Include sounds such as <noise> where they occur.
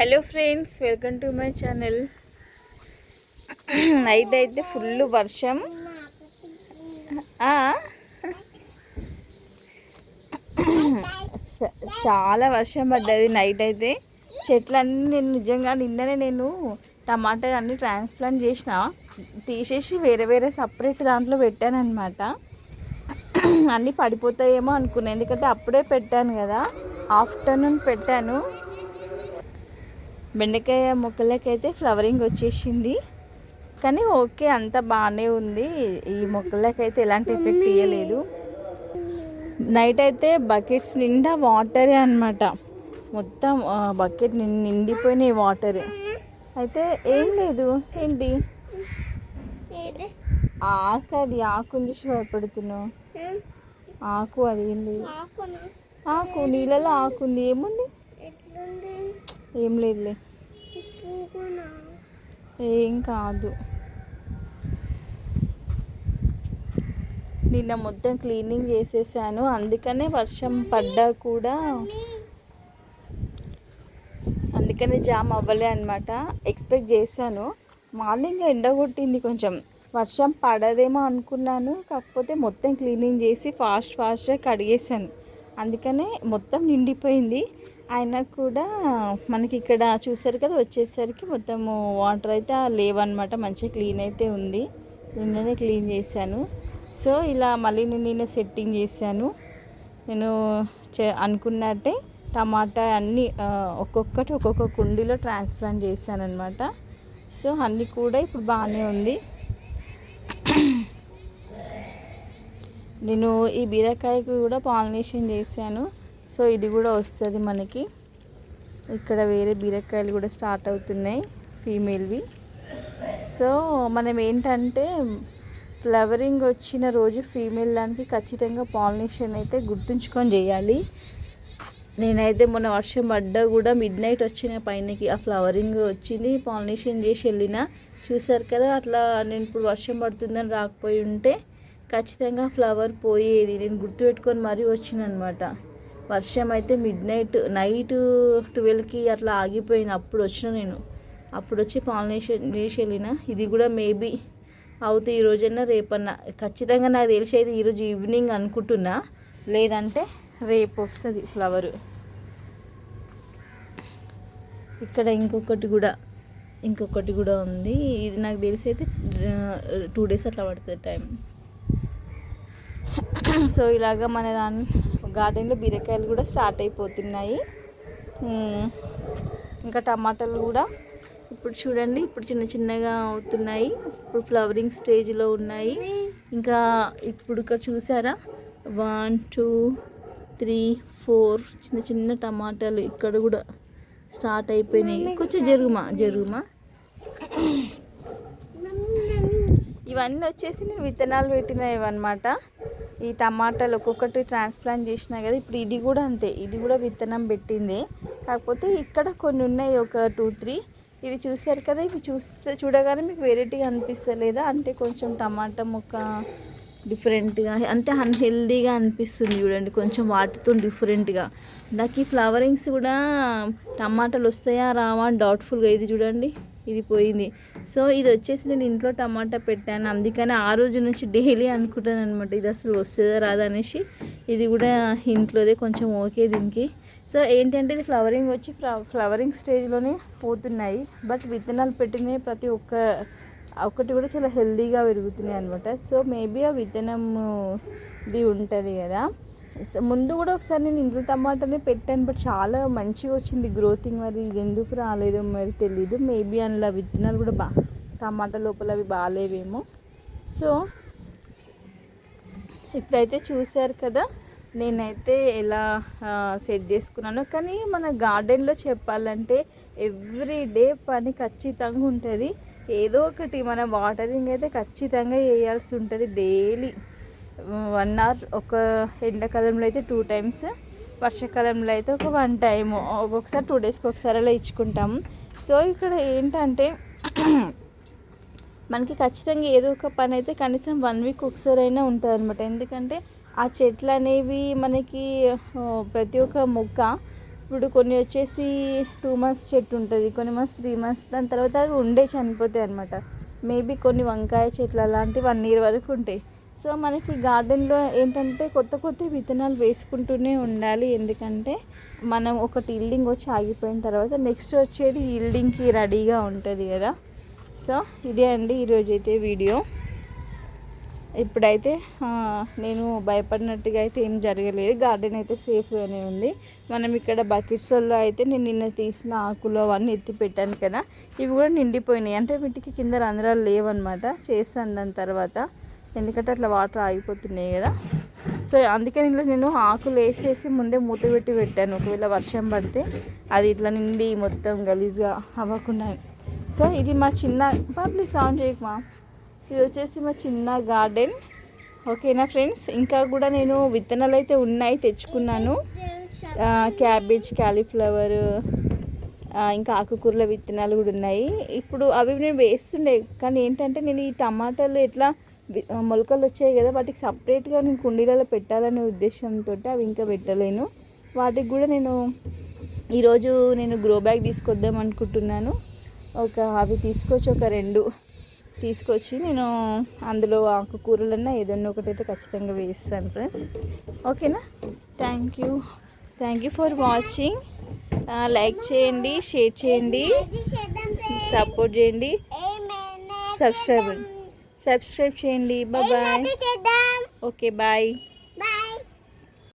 Hello friends welcome to my channel night అయితే full వర్షం. స- చాలా వర్షం పడ్డది నైట్ అయితే. చెట్లన్నీ నేను నిజంగా నిన్ననే నేను టమాటా అన్ని ట్రాన్స్ప్లాంట్ చేసిన. తీసేసి వేరే వేరే సపరేట్ దాంట్లో పెట్టాను అనమాట అన్నీ పడిపోతాయేమో అనుకున్నాను ఎందుకంటే అప్పుడే పెట్టాను కదా. ఆఫ్టర్నూన్ పెట్టాను. బెండకాయ మొక్కలకైతే ఫ్లవరింగ్ వచ్చేసింది. కానీ ఓకే అంత బాగానే ఉంది. ఈ మొక్కలకైతే ఎలాంటి ఎఫెక్ట్ ఇవ్వలేదు నైట్ అయితే బకెట్స్ నిండా వాటరే అనమాట మొత్తం బకెట్ నిండిపోయినాయి వాటర్. అయితే ఏం లేదు. ఏంటి? ఆకు అది ఆకుని చూసి భయపడుతున్నావు ఆకు అది ఏం లేదు ఆకు నీళ్ళలో ఆకు ఉంది. ఏముంది? ఏం లేదులే. ఏం కాదు. నిన్న మొత్తం క్లీనింగ్ చేసేసాను. అందుకనే వర్షం పడ్డా కూడా. అందుకనే జామ్ అవ్వలే అనమాట ఎక్స్పెక్ట్ చేశాను. మార్నింగ్ ఎండ కొట్టింది కొంచెం. వర్షం పడదేమో అనుకున్నాను. కాకపోతే మొత్తం క్లీనింగ్ చేసి ఫాస్ట్ ఫాస్ట్గా కడిగేసాను అందుకనే మొత్తం నిండిపోయింది. అయినా కూడా మనకి ఇక్కడ చూసారు కదా వచ్చేసరికి మొత్తము వాటర్ అయితే లేవన్నమాట. మంచిగా క్లీన్ అయితే ఉంది. నిన్ననే క్లీన్ చేశాను. సో ఇలా మళ్ళీ నేను నిన్న సెట్టింగ్ చేశాను. నేను చే అనుకున్నట్టే టమాటా అన్నీ ఒక్కొక్కటి ఒక్కొక్క కుండీలో ట్రాన్స్ప్లాంట్ చేశాను అనమాట సో అన్నీ కూడా ఇప్పుడు బాగానే ఉంది. నేను ఈ బీరకాయకు కూడా పాలినేషన్ చేశాను. సో ఇది కూడా వస్తుంది మనకి. ఇక్కడ వేరే బీరకాయలు కూడా స్టార్ట్ అవుతున్నాయి ఫీమేల్వి. సో మనం ఏంటంటే ఫ్లవరింగ్ వచ్చిన రోజు ఫీమేల్ దానికి ఖచ్చితంగా పాలినేషన్ అయితే గుర్తుంచుకొని చేయాలి. నేనైతే మొన్న వర్షం పడ్డా కూడా మిడ్ నైట్ వచ్చిన పైనకి ఆ ఫ్లవరింగ్ వచ్చింది. పాలినేషన్ చేసి వెళ్ళిన. చూసారు కదా అట్లా నేను ఇప్పుడు వర్షం పడుతుందని రాకపోయి ఉంటే ఖచ్చితంగా ఫ్లవర్ పోయేది. నేను గుర్తుపెట్టుకొని మరీ వచ్చిన అనమాట వర్షం అయితే మిడ్ నైట్ నైట్ ట్వెల్వ్కి అట్లా ఆగిపోయింది. అప్పుడు వచ్చిన నేను. అప్పుడు వచ్చి పాలినేషన్ చేసి వెళ్ళిన. ఇది కూడా మేబీ అవుతే ఈ రోజైనా రేపన్నా. ఖచ్చితంగా నాకు తెలిసి అయితే ఈరోజు ఈవినింగ్ అనుకుంటున్నా. లేదంటే రేపు వస్తుంది ఫ్లవర్ ఇక్కడ ఇంకొకటి కూడా ఇంకొకటి కూడా ఉంది. ఇది నాకు తెలిసి అయితే టూ డేస్ అట్లా పడుతుంది టైం సో ఇలాగా మన దాని గార్డెన్లో బీరకాయలు కూడా స్టార్ట్ అయిపోతున్నాయి. ఇంకా టమాటాలు కూడా ఇప్పుడు చూడండి ఇప్పుడు చిన్న చిన్నగా అవుతున్నాయి. ఇప్పుడు ఫ్లవరింగ్ స్టేజ్లో ఉన్నాయి. ఇంకా ఇప్పుడు ఇక్కడ చూసారా? వన్ టూ త్రీ ఫోర్ చిన్న చిన్న టమాటాలు ఇక్కడ కూడా స్టార్ట్ అయిపోయినాయి. కొంచెం జరుగుమా? జరుగుమా? ఇవన్నీ వచ్చేసి నేను విత్తనాలు పెట్టినవి అనమాట ఈ టమాటాలు ఒక్కొక్కటి ట్రాన్స్ప్లాంట్ చేసినా కదా ఇప్పుడు ఇది కూడా అంతే. ఇది కూడా విత్తనం పెట్టింది. కాకపోతే ఇక్కడ కొన్ని ఉన్నాయి ఒక టూ త్రీ. ఇది చూశారు కదా ఇవి చూస్తే చూడగానే మీకు వెరైటీగా అనిపిస్తలేదా? అంటే కొంచెం టమాటా మొక్క డిఫరెంట్గా అంటే అన్హెల్దీగా అనిపిస్తుంది చూడండి. కొంచెం వాటితో డిఫరెంట్గా. నాకు ఈ ఫ్లవరింగ్స్ కూడా టమాటాలు వస్తాయా రావా అని డౌట్ఫుల్గా ఇది చూడండి. ఇది పోయింది. సో ఇది వచ్చేసి నేను ఇంట్లో టమాటా పెట్టాను. అందుకని ఆ రోజు నుంచి డైలీ అనుకుంటాను అనమాట ఇది అసలు వస్తుందా రాదా అనేసి. ఇది కూడా ఇంట్లోదే కొంచెం ఓకే దీనికి. సో ఏంటంటే ఇది ఫ్లవరింగ్ వచ్చి ఫ్లవరింగ్ స్టేజ్లోనే పోతున్నాయి. బట్ విత్తనాలు పెట్టినవి ప్రతి ఒక్క ఒకటి కూడా చాలా హెల్దీగా పెరుగుతున్నాయి అనమాట సో మేబీ ఆ విత్తనం ఇది ఉంటుంది కదా. ముందు కూడా ఒకసారి నేను ఇంట్లో టమాటానే పెట్టాను బట్ చాలా మంచిగా వచ్చింది గ్రోతింగ్. మరి ఇది ఎందుకు రాలేదో మరి తెలీదు. మేబీ అందులో విత్తనాలు కూడా బా టమాటా లోపల అవి బాగాలేవేమో. సో ఇప్పుడైతే చూశారు కదా నేనైతే ఎలా సెట్ చేసుకున్నాను. కానీ మన గార్డెన్లో చెప్పాలంటే ఎవ్రీ డే పని ఖచ్చితంగా ఉంటుంది. ఏదో ఒకటి మన వాటరింగ్ అయితే ఖచ్చితంగా వేయాల్సి ఉంటుంది డైలీ. వన్ అవర్ ఒక ఎండాకాలంలో అయితే టూ టైమ్స్ వర్షాకాలంలో అయితే ఒక వన్ టైం ఒక్కొక్కసారి టూ డేస్కి ఒకసారి అలా ఇచ్చుకుంటాము సో ఇక్కడ ఏంటంటే <clears throat> మనకి ఖచ్చితంగా ఏదో ఒక పని అయితే కనీసం వన్ వీక్ ఒకసారి అయినా ఉంటుంది అనమాట ఎందుకంటే ఆ చెట్లు అనేవి మనకి ప్రతి ఒక్క మొక్క ఇప్పుడు కొన్ని వచ్చేసి టూ మంత్స్ చెట్టు ఉంటుంది కొన్ని మంత్స్ త్రీ మంత్స్ దాని తర్వాత అవి ఉండే చనిపోతాయి అనమాట మేబీ కొన్ని వంకాయ చెట్లు అలాంటివి వన్ ఇయర్ వరకు ఉంటాయి. సో మనకి గార్డెన్లో ఏంటంటే కొత్త కొత్త విత్తనాలు వేసుకుంటూనే ఉండాలి. ఎందుకంటే మనం ఒకటి ఇల్డింగ్ వచ్చి ఆగిపోయిన తర్వాత నెక్స్ట్ వచ్చేది ఇల్డింగ్కి రెడీగా ఉంటుంది కదా. సో ఇదే అండి ఈరోజు అయితే వీడియో ఇప్పుడైతే నేను భయపడినట్టుగా అయితే ఏం జరగలేదు. గార్డెన్ అయితే సేఫ్గానే ఉంది. మనం ఇక్కడ బకెట్స్లో అయితే నేను నిన్న తీసిన ఆకులు అవన్నీ ఎత్తి పెట్టాను కదా ఇవి కూడా నిండిపోయినాయి. అంటే వీటికి కింద రంధ్రాలు లేవన్నమాట. చేస్తాను దాని తర్వాత. ఎందుకంటే అట్లా వాటర్ ఆగిపోతున్నాయి కదా. సో అందుకని ఇట్లా నేను ఆకులు వేసేసి ముందే మూత పెట్టి పెట్టాను. ఒకవేళ వర్షం పడితే అది ఇట్లా నిండి మొత్తం గలీజ్గా అవ్వకుండా. సో ఇది మా చిన్న పబ్లిక్ సౌండ్ చేయకమా ఇది వచ్చేసి మా చిన్న గార్డెన్. ఓకేనా ఫ్రెండ్స్? ఇంకా కూడా నేను విత్తనాలు అయితే ఉన్నాయి తెచ్చుకున్నాను. క్యాబేజ్ క్యాలీఫ్లవర్ ఇంకా ఆకుకూరల విత్తనాలు కూడా ఉన్నాయి. ఇప్పుడు అవి నేను వేస్తుండే కానీ ఏంటంటే నేను ఈ టమాటాలు ఎట్లా మొలకలు వచ్చాయి కదా వాటికి సపరేట్గా నేను కుండీలలో పెట్టాలనే ఉద్దేశంతో అవి ఇంకా పెట్టలేను. వాటికి కూడా నేను ఈరోజు నేను గ్రో బ్యాగ్ తీసుకొద్దాం అనుకుంటున్నాను. ఒక అవి తీసుకొచ్చి ఒక రెండు తీసుకొచ్చి నేను అందులో ఆకుకూరలన్నా ఏదన్నా ఒకటైతే ఖచ్చితంగా వేస్తాను ఫ్రెండ్స్ ఓకేనా? Thank you thank you for watching like చేయండి షేర్ చేయండి సపోర్ట్ చేయండి. సబ్స్క్రైబ్ సబ్స్క్రైబ్ చేయండి. Bye okay bye